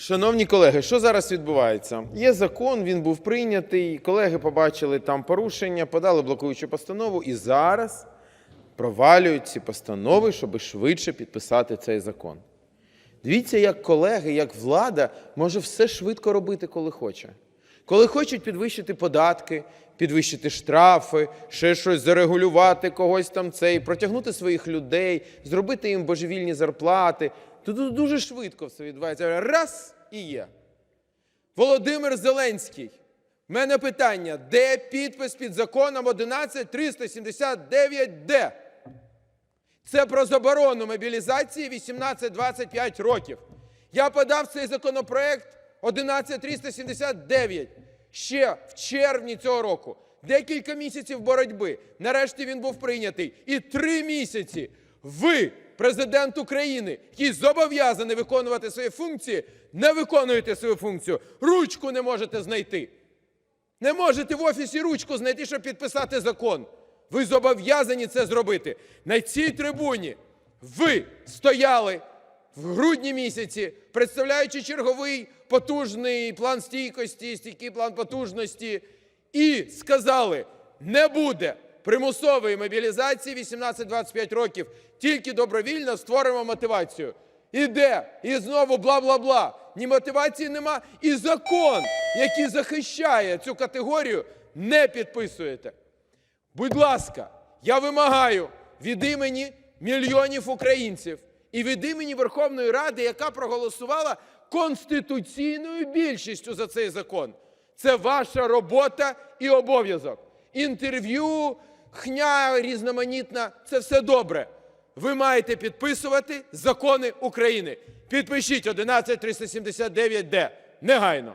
Шановні колеги, що зараз відбувається? Є закон, він був прийнятий. Колеги побачили там порушення, подали блокуючу постанову і зараз провалюють ці постанови, щоб швидше підписати цей закон. Дивіться, як колеги, як влада може все швидко робити, коли хоче. Коли хочуть підвищити податки, підвищити штрафи, ще щось зарегулювати когось там цей, протягнути своїх людей, зробити їм божевільні зарплати, то тут дуже швидко все відбувається. Раз і є. Володимир Зеленський. В мене питання: де підпис під законом 11379 Д? Це про заборону мобілізації 18-25 років. Я подав цей законопроект 11379 ще в червні цього року. Декілька місяців боротьби. Нарешті він був прийнятий. І три місяці ви, президент України, який зобов'язаний виконувати свої функції, не виконуєте свою функцію. Ручку не можете знайти. Не можете в офісі ручку знайти, щоб підписати закон. Ви зобов'язані це зробити. На цій трибуні ви стояли в грудні місяці, представляючи черговий потужний план стійкості, стійкий план потужності, і сказали: не буде примусової мобілізації 18-25 років, тільки добровільно створимо мотивацію. Іде, і знову бла-бла-бла. Ні мотивації нема, і закон, який захищає цю категорію, не підписуєте. Будь ласка, я вимагаю від імені мільйонів українців і від імені Верховної Ради, яка проголосувала конституційною більшістю за цей закон. Це ваша робота і обов'язок. Інтерв'ю, хня різноманітна це все добре. Ви маєте підписувати закони України. Підпишіть 11379 д негайно.